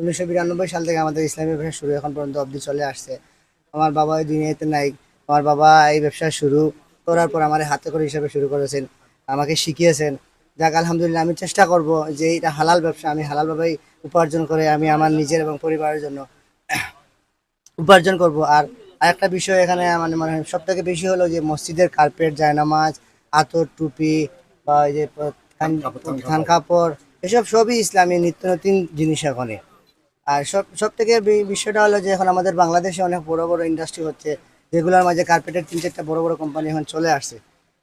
উনিশশো বিরানব্বই সাল থেকে আমাদের ইসলামী ব্যবসা শুরু এখন পর্যন্ত অবধি চলে আসছে। আমার বাবা এই দুনিয়াতে নাই। আমার বাবা এই ব্যবসা শুরু করার পর আমার হাতে করে হিসাবে শুরু করেছেন। আমাকে শিখিয়েছেন যাক আলহামদুলিল্লাহ আমি চেষ্টা করব যে এটা হালাল ব্যবসা আমি হালালভাবেই উপার্জন করে আমি আমার নিজের এবং পরিবারের জন্য উপার্জন করব। আর আরেকটা বিষয় এখানে মানে মানে সব থেকে বেশি হলো যে মসজিদের কার্পেট জায়নামাজ আতর টুপি বা এই যে থান কাপড় এসব সবই ইসলামী নিত্য নতুন জিনিস এখানে আর সব সব থেকে বিষয়টা হলো যে এখন আমাদের বাংলাদেশে অনেক বড় বড় ইন্ডাস্ট্রি হচ্ছে, যেগুলোর মাঝে কার্পেটের তিন চারটা বড় বড় কোম্পানি এখন চলে আসছে।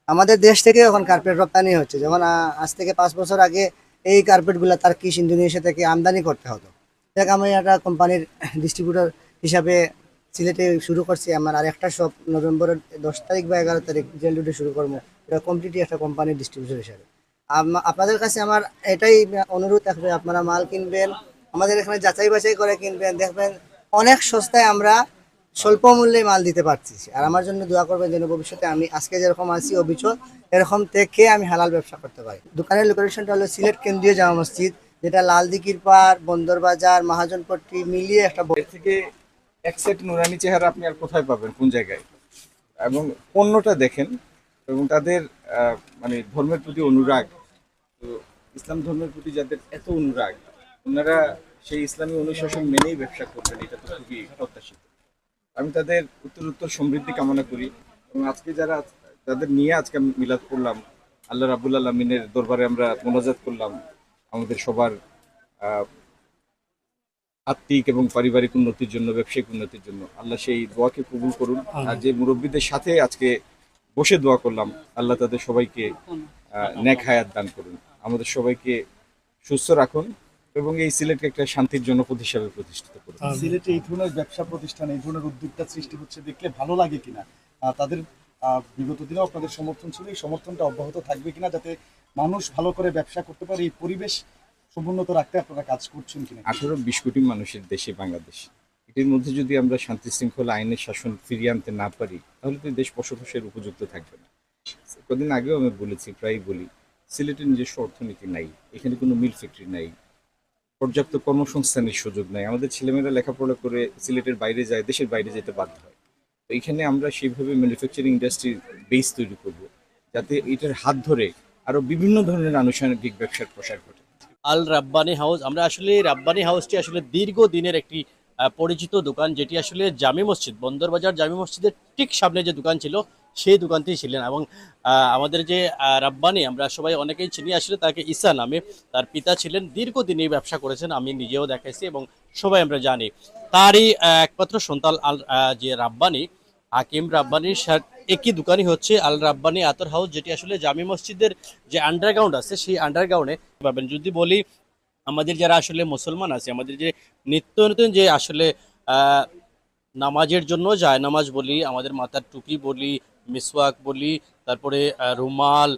আমাদের দেশ থেকে এখন কার্পেট রপ্তানি হচ্ছে। যখন আজ থেকে পাঁচ বছর আগে এই কার্পেটগুলো তার কিস ইন্দোনেশিয়া থেকে আমদানি করতে হতো। দেখ, আমি একটা কোম্পানির ডিস্ট্রিবিউটর হিসাবে সিলেটে শুরু করছি। আমার আর একটা সব নভেম্বরের দশ তারিখ বা এগারো তারিখ জেল রুটে শুরু করব। এটা কমপ্লিটলি একটা কোম্পানির ডিস্ট্রিবিউটর হিসাবে। আপনাদের কাছে আমার এটাই অনুরোধ থাকবে আপনারা মাল কিনবেন আমাদের এখানে যাচাই বাছাই করে কিনবেন, দেখবেন অনেক সস্তায় আমরা স্বল্প মূল্যে মাল দিতে পারছি। আর আমার জন্য দোয়া করবেন যেন ভবিষ্যতে আমি আজকে যেরকম আছি, অবিচল, এরকম থেকে আমি হালাল ব্যবসা করতে পারি। দোকানের লোকেশনটা হলো সিলেট কেন্দ্রীয় জামা মসজিদ, যেটা লাল দিঘির পাড়, বন্দর বাজার মহাজনপট্টি মিলিয়ে একটা থেকে এক সেট নুরানি চেহারা আপনি আর কোথায় পাবেন, কোন জায়গায়? এবং পণ্যটা দেখেন, এবং তাদের মানে ধর্মের প্রতি অনুরাগ। তো ইসলাম ধর্মের প্রতি যাদের এত অনুরাগ ওনারা সেই ইসলামী অনুশাসন মেনেই ব্যবসা করবেন এটা তো খুবই প্রত্যাশিত। আমি তাদের উত্তর উত্তর সমৃদ্ধি কামনা করি এবং আজকে যারা তাদের নিয়ে আজকে মিলাদ করলাম আল্লাহ রাবুল আলমিনের দরবারে আমরা মোনাজাত করলাম আমাদের সবার আত্মিক এবং পারিবারিক উন্নতির জন্য ব্যবসায়িক উন্নতির জন্য। আল্লাহ সেই দোয়াকে কবুল করুন। আর যে মুরব্বীদের সাথে আজকে বসে দোয়া করলাম আল্লাহ তাদের সবাইকে নেক হায়াত দান করুন। আমাদের সবাইকে সুস্থ রাখুন। এবং এই সিলেটকে একটা শান্তির জন্য হিসাবে প্রতিষ্ঠিত করুন সিলেটে এই ধরনের ব্যবসা প্রতিষ্ঠান এই ধরনের উদ্যোগটা সৃষ্টি হচ্ছে দেখলে ভালো লাগে কিনা? তাদের বিগত দিনেও আপনাদের সমর্থন ছিল এই সমর্থনটা অব্যাহত থাকবে কিনা যাতে মানুষ ভালো করে ব্যবসা করতে পারে এই পরিবেশ সমুন্নত রাখতে আপনারা কাজ করছেন কিনা? আঠারো বিশ কোটি মানুষের দেশে বাংলাদেশ। এটির মধ্যে যদি আমরা শান্তি শৃঙ্খলা আইনের শাসন ফিরিয়ে আনতে না পারি তাহলে তো দেশ বসবাসের উপযুক্ত থাকবে না। কদিন আগেও আমি বলেছি প্রায় বলি সিলেটের নিজস্ব অর্থনীতি নাই এখানে কোনো মিল ফ্যাক্টরি নাই পর্যাপ্ত কর্মসংস্থানের সুযোগ নাই। আমাদের ছেলেমেয়েরা লেখাপড়া করে সিলেটের বাইরে যায়, দেশের বাইরে যেতে বাধ্য হয়। তো এখানে আমরা সেইভাবে ম্যানুফ্যাকচারিং ইন্ডাস্ট্রির বেস তৈরি করব, যাতে এটার হাত ধরে আরও বিভিন্ন ধরনের আনুষ্ঠানিক ব্যবসার প্রসার ঘটে। আল রাব্বানি হাউস, আমরা আসলে রাব্বানি হাউসটি আসলে দীর্ঘ দিনের একটি পরিচিত দোকান, যেটি আসলে জামি মসজিদ বন্দরবাজার জামি মসজিদের ঠিক সামনে যে দোকান ছিল সেই দোকানটি ছিলেন এবং আমাদের যে রাব্বানি, আমরা সবাই অনেকেই চিনি। আসলে তাকে ঈসা নামে তার পিতা ছিলেন। দীর্ঘদিন এই ব্যবসা করেছেন, আমি নিজেও দেখাইছি এবং সবাই আমরা জানি। তারই একমাত্র সন্তান আল যে রাব্বানি, হাকিম রাব্বানির একই দোকানই হচ্ছে আল রাব্বানি আতর হাউস, যেটি আসলে জামি মসজিদের যে আন্ডারগ্রাউন্ড আছে, সেই আন্ডারগ্রাউন্ডে পাবেন। যদি বলি, আমাদের যারা আসলে মুসলমান আছে, আমাদের যে নিত্য নতুন যে আসলে নামাজের জন্য যায়, নামাজ বলি, আমাদের মাথার টুপি বলি মিসওয়াক বলি, তারপরে রুমাল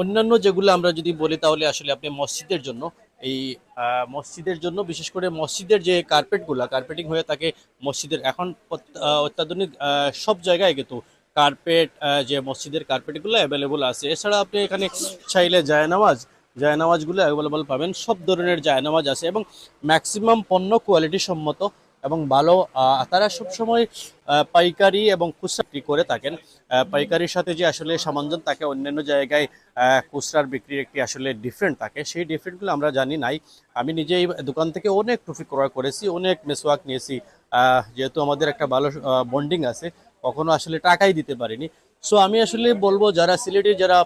অন্যান্য যেগুলো আমরা যদি বলি তাহলে আসলে আপনি মসজিদের জন্য, এই মসজিদের জন্য, বিশেষ করে মসজিদের যে কার্পেটগুলো, কার্পেটিং হয়ে থাকে মসজিদের, এখন অত্যাধুনিক সব জায়গায় কিন্তু কার্পেট যে মসজিদের কার্পেটগুলো অ্যাভেলেবল আছে। এছাড়া আপনি এখানে চাইলে জায়নামাজ, জায়নামাজগুলো অ্যাভেলেবল পাবেন, সব ধরনের জায়নামাজ আছে এবং ম্যাক্সিমাম পণ্য কোয়ালিটি সম্মত এবং ভালো তারা সবসময় পাইকারি এবং খুচরা বিক্রি করে থাকেন। পাইকারির সাথে যে আসলে সামঞ্জন থাকে, অন্যান্য জায়গায় খুচরার বিক্রির একটি আসলে ডিফারেন্ট থাকে। সেই ডিফারেন্টগুলো আমরা জানি নাই। আমি নিজেই দোকান থেকে অনেক টুপি ক্রয় করেছি, অনেক মেসওয়াক নিয়েছি। যেহেতু আমাদের একটা ভালো বন্ডিং আছে, কখনো আসলে টাকাই দিতে পারিনি। সো আমি আসলে বলব, যারা সিলেটের যারা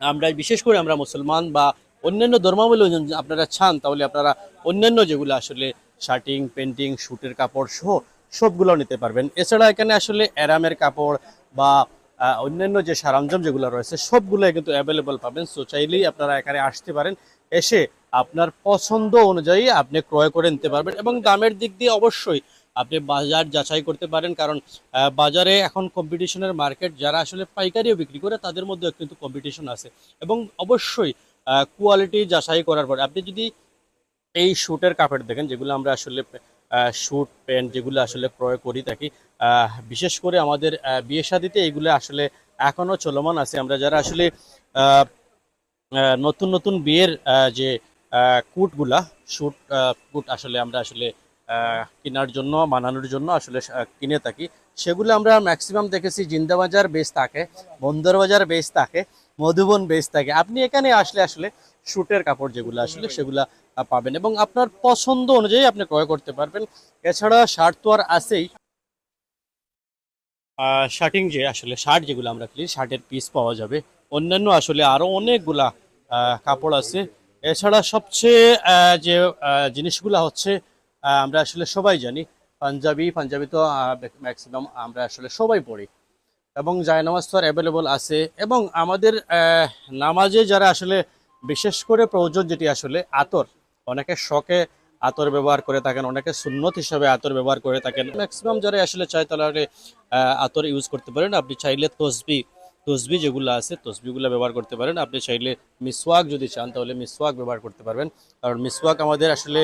আমরা, বিশেষ করে আমরা মুসলমান বা অন্যান্য ধর্মাবলম্বী জন আপনারা চান, তাহলে আপনারা অন্যান্য যেগুলো আসলে শার্টিং, পেন্টিং শুটের কাপড় সহ সবগুলো নিতে পারবেন। এছাড়া এখানে আসলে অ্যারামের কাপড় বা অন্যান্য যে সরঞ্জাম যেগুলো রয়েছে সবগুলো কিন্তু অ্যাভেলেবল পাবেন। সো চাইলেই আপনারা এখানে আসতে পারেন। এসে আপনার পছন্দ অনুযায়ী আপনি ক্রয় করে নিতে পারবেন এবং দামের দিক দিয়ে অবশ্যই আপনি বাজার যাচাই করতে পারেন। কারণ বাজারে এখন কম্পিটিশনের মার্কেট যারা আসলে পাইকারিও বিক্রি করে, তাদের মধ্যেও কিন্তু কম্পিটিশন আছে। এবং অবশ্যই কোয়ালিটি যাচাই করার পরে আপনি যদি এই শ্যুটের কাপড় দেখেন, যেগুলো আমরা আসলে শ্যুট, প্যান্ট যেগুলো আসলে ক্রয় করি থাকি বিশেষ করে আমাদের বিয়ে শাদিতে এগুলো আসলে এখনও চলমান আছে। আমরা যারা আসলে নতুন নতুন বিয়ের যে কুটগুলা, শ্যুট কুট আসলে আমরা আসলে কেনার জন্য, বানানোর জন্য আসলে কিনে থাকি। সেগুলো আমরা ম্যাক্সিমাম দেখেছি জিন্দাবাজার বেস থাকে বন্দরবাজার বেস থাকে। মধুবন বেস থাকে। আপনি এখানে আসলে আসলে শুটের কাপড় যেগুলো আসলে সেগুলা পাবেন এবং আপনার পছন্দ অনুযায়ী আপনি ক্রয় করতে পারবেন। এছাড়া শার্ট তো আর আছেই। শার্টিং যে আসলে শার্ট যেগুলো আমরা কিনি, শার্টের পিস পাওয়া যাবে। অন্যান্য আসলে আরও অনেকগুলা কাপড় আছে। এছাড়া সবচেয়ে যে জিনিসগুলা হচ্ছে আমরা আসলে সবাই জানি। পাঞ্জাবি পাঞ্জাবি তো ম্যাক্সিমাম আমরা আসলে সবাই পড়ি এবং জায়নামাজ তো অ্যাভেলেবল আছে এবং আমাদের নামাজে যারা আসলে বিশেষ করে প্রয়োজন যেটি আসলে আতর, অনেকে শখে আতর ব্যবহার করে থাকেন, অনেকে সুন্নত হিসাবে আতর ব্যবহার করে থাকেন। ম্যাক্সিমাম যারা আসলে চায় তাহলে আতর ইউজ করতে পারেন। আপনি চাইলে তসবি তসবি যেগুলো আছে, তসবিগুলো ব্যবহার করতে পারেন। আপনি চাইলে মিসওয়াক যদি চান তাহলে মিসওয়াক ব্যবহার করতে পারবেন। কারণ মিসওয়াক আমাদের আসলে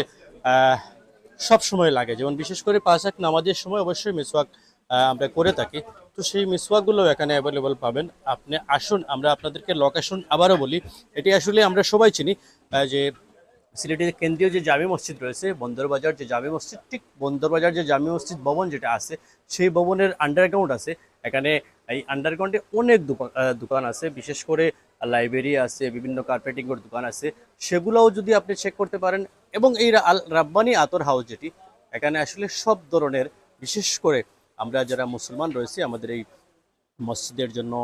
সব সময় লাগে। যেমন বিশেষ করে পাঁচ এক নামাজের সময় অবশ্যই মিসওয়াক আমরা করে থাকি। তো সেই মিসওয়াকগুলো এখানে অ্যাভেলেবল পাবেন। আপনি আসুন, আমরা আপনাদেরকে লোকেশন আবারও বলি। এটি আসলে আমরা সবাই চিনি যে সিলেটের কেন্দ্রীয় যে জামি মসজিদ রয়েছে, বন্দরবাজার যে জামি মসজিদ, ঠিক বন্দরবাজার যে জামি মসজিদ ভবন যেটা আছে, সেই ভবনের আন্ডারগ্রাউন্ড আছে। এখানে এই আন্ডারগ্রাউন্ডে অনেক দোকান আছে, বিশেষ করে লাইব্রেরি আছে, বিভিন্ন কার্পেটিংয়ের দোকান আছে। সেগুলোও যদি আপনি চেক করতে পারেন, এবং এই রাব্বানি আতর হাউস যেটি, এখানে আসলে সব ধরনের, বিশেষ করে আমরা যারা মুসলমান রয়েছি, আমাদের এই মসজিদের জন্য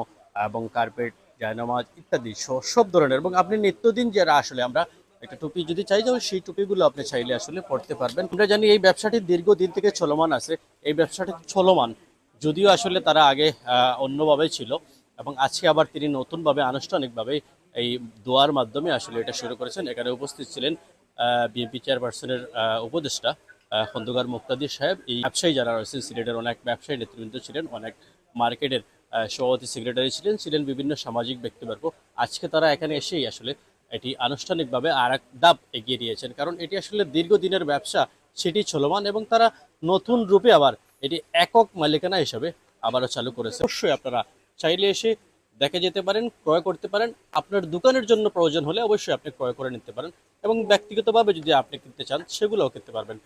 এবং কার্পেট জায়নামাজ ইত্যাদি সব ধরনের এবং আপনি নিত্যদিন যারা আসলে আমরা একটা টুপি যদি চাই যাবে সেই টুপিগুলো আপনি চাইলে আসলে পড়তে পারবেন। আমরা জানি এই ব্যবসাটি দীর্ঘদিন থেকে চলমান আছে, এই ব্যবসাটি চলমান। যদিও আসলে তারা আগে অন্যভাবে ছিল এবং আজকে আবার তিনি নতুনভাবে, আনুষ্ঠানিকভাবে এই দোয়ার মাধ্যমে আসলে এটা শুরু করেছেন। এখানে উপস্থিত ছিলেন বিএনপি চেয়ারপারসনের উপদেষ্টা। খন্দকার মুক্তাদির সাহেব। এই ব্যবসায়ী যারা রয়েছেন, সিলেটের অনেক ব্যবসায়ী নেতৃবৃন্দ ছিলেন, অনেক মার্কেটের সভাপতি সেক্রেটারি ছিলেন ছিলেন বিভিন্ন সামাজিক ব্যক্তিবর্গ। আজকে তারা এখানে এসেই আসলে এটি আনুষ্ঠানিকভাবে আর এক ধাপ এগিয়ে দিয়েছেন কারণ এটি আসলে দীর্ঘদিনের ব্যবসা, সেটি চলমান এবং তারা নতুন রূপে আবার এটি একক মালিকানা হিসাবে আবারও চালু করেছে। অবশ্যই আপনারা চাইলে এসে দেখে যেতে পারেন, ক্রয় করতে পারেন। আপনার দোকানের জন্য প্রয়োজন হলে অবশ্যই আপনি ক্রয় করে নিতে পারেন এবং ব্যক্তিগতভাবে যদি আপনি কিনতে চান, সেগুলোও কিনতে পারবেন।